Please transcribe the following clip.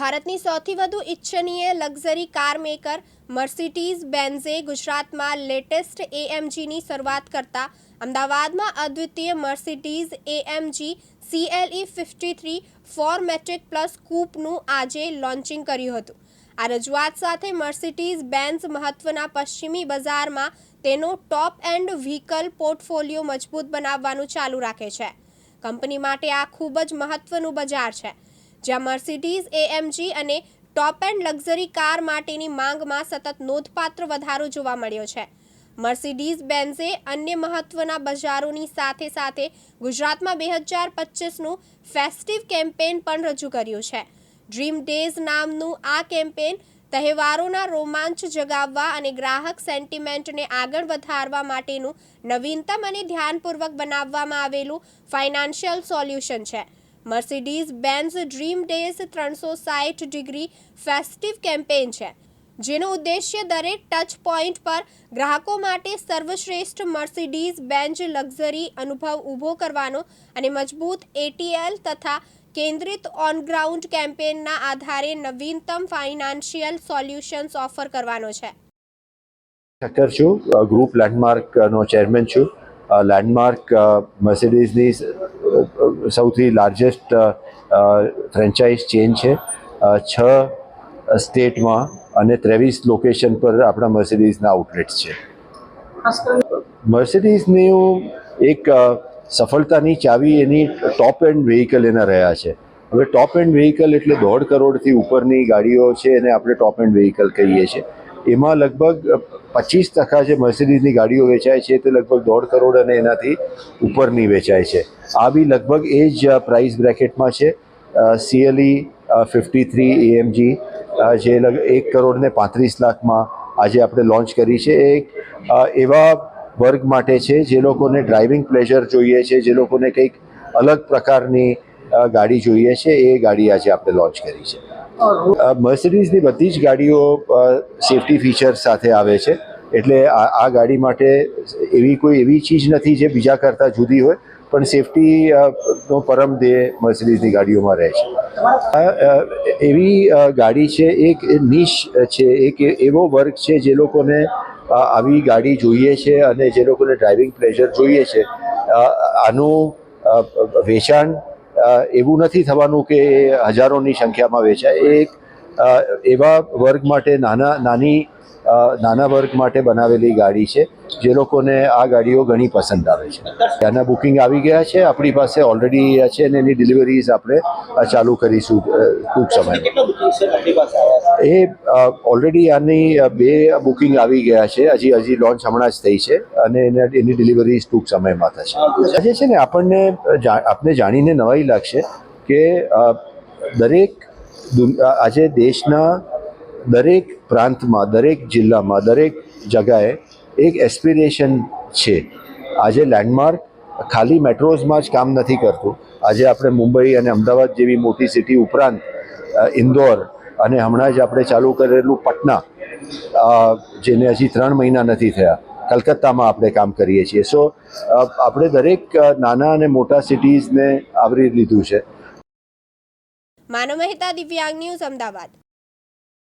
ભારતની સૌથી વધુ ઇચ્છનીય લક્ઝરી કાર મેકર મર્સિડીઝ બેન્ઝે ગુજરાતમાં લેટેસ્ટ એએમજીની શરૂઆત કરતા અમદાવાદમાં અદ્વિતીય Mercedes AMG CLE fifty three four metric plus કૂપનું આજે લોન્ચિંગ કર્યું હતું. આ રજૂઆત સાથે મર્સિડીઝ બેન્ઝ મહત્વના પશ્ચિમી બજારમાં તેનો ટોપ એન્ડ વ્હીકલ પોર્ટફોલિયો મજબૂત બનાવવાનું ચાલુ રાખે છે. કંપની માટે આ ખૂબ જ મહત્વનું બજાર છે. જ્યાં મર્સિડીઝ એએમજી અને ટોપ એન્ડ લક્ઝરી કાર માટેની માંગમાં સતત નોંધપાત્ર વધારો જોવા મળ્યો છે. મર્સિડીઝ, બેન્ઝે અન્ય મહત્વના બજારોની સાથે સાથે ગુજરાતમાં બે હજાર પચીસનું ફેસ્ટિવ કેમ્પેન પણ રજૂ કર્યું છે. ડ્રીમ ડેઝ નામનું આ કેમ્પેન તહેવારોના રોમાંચ જગાવવા અને ગ્રાહક સેન્ટિમેન્ટને આગળ વધારવા માટેનું નવીનતમ અને ધ્યાનપૂર્વક બનાવવામાં આવેલું ફાઇનાન્શિયલ સોલ્યુશન છે. મર્સિડીઝ બેન્ઝ ડ્રીમ ડેઝ ત્રણસો સાઠ ડિગ્રી ફેસ્ટિવ કેમ્પેન છે, જેનો ઉદ્દેશ્ય દરેક ટચ પોઈન્ટ પર ગ્રાહકો માટે સર્વશ્રેષ્ઠ મર્સિડીઝ બેન્ઝ લક્ઝરી અનુભવ ઊભો કરવાનો અને મજબૂત એટીએલ તથા કેન્દ્રિત ઓન ગ્રાઉન્ડ કેમ્પેનના આધારે નવીનતમ ફાઇનાન્શિયલ સોલ્યુશન્સ ઓફર કરવાનો છે. ઠક્કર છું ગ્રુપ લેન્ડમાર્કનો ચેરમેન છું. લેન્ડમાર્ક મર્સિડીઝની સૌથી લાર્જેસ્ટ ફ્રેન્ચાઇઝ ચેન છે. છ સ્ટેટમાં અને ત્રેવીસ લોકેશન પર આપણા મર્સિડીઝના આઉટલેટ્સ છે. મર્સિડીઝનું એક સફળતાની ચાવી એની ટોપ એન્ડ વ્હીકલ એના રહ્યા છે. હવે ટોપ એન્ડ વ્હીકલ એટલે દોઢ કરોડથી ઉપરની ગાડીઓ છે એને આપણે ટોપ એન્ડ વ્હીકલ કહીએ છીએ. એમાં લગભગ પચીસ ટકા જે મર્સિડીઝની ગાડીઓ વેચાય છે તે લગભગ દોઢ કરોડ અને એનાથી ઉપરની વેચાય છે. આ બી લગભગ એ જ પ્રાઇસ બ્રેકેટમાં છે. સીએલઈ ફિફ્ટી થ્રી એએમજી જે લગ એક કરોડ ને પાંત્રીસ લાખમાં આજે આપણે લોન્ચ કરી છે. એ એવા વર્ગ માટે છે જે લોકોને ડ્રાઇવિંગ પ્લેઝર જોઈએ છે, જે લોકોને કંઈક અલગ પ્રકારની ગાડી જોઈએ છે. એ ગાડી આજે આપણે લોન્ચ કરી છે. મર્સિડીઝની બધી જ ગાડીઓ સેફટી ફીચર સાથે આવે છે. એટલે આ ગાડી માટે એવી કોઈ એવી ચીજ નથી જે બીજા કરતાં જુદી હોય, પણ સેફટી નો પરમ ધ્યેય મર્સિડીઝની ગાડીઓમાં રહે છે. એવી ગાડી છે, એક નિશ છે, એક એવો વર્ગ છે જે લોકોને આવી ગાડી જોઈએ છે અને જે લોકોને ડ્રાઇવિંગ પ્લેઝર જોઈએ છે. આનું વેચાણ એવું નથી થવાનું કે હજારોની સંખ્યામાં વેચાય. એક એવા વર્ગ માટે નાના નાની નાના વર્ગ માટે બનાવેલી ગાડી છે જે લોકોને આ ગાડીઓ ઘણી પસંદ આવે છે. ત્યાંના બુકિંગ આવી ગયા છે આપણી પાસે ઓલરેડી છે અને એની ડિલિવરીઝ આપણે ચાલુ કરીશું ટૂંક સમયમાં. એ ઓલરેડી આની બે બુકિંગ આવી ગયા છે હજી હજી લોન્ચ હમણાં જ થઈ છે અને એને એની ડિલિવરીઝ ટૂંક સમયમાં થશે. આજે છે ને આપણને આપને જાણીને નવાઈ લાગશે કે દરેક આજે દેશના દરેક પ્રાંતમાં, દરેક જિલ્લામાં, દરેક જગાએ એક એસ્પિરેશન છે. આજે લેન્ડમાર્ક ખાલી મેટ્રોઝમાં જ કામ નથી કરતું. આજે આપણે મુંબઈ અને અમદાવાદ જેવી મોટી સિટી ઉપરાંત ઇન્દોર અને હમણાં જ આપણે ચાલુ કરેલું પટના જેને હજી ત્રણ મહિના નથી થયા, કલકત્તામાં આપણે કામ કરીએ છીએ. સો આપણે દરેક નાના અને મોટા સિટીઝને આવરી લીધું છે. માનવ મહેતા દિવ્યાંગ ન્યૂઝ અમદાવાદ.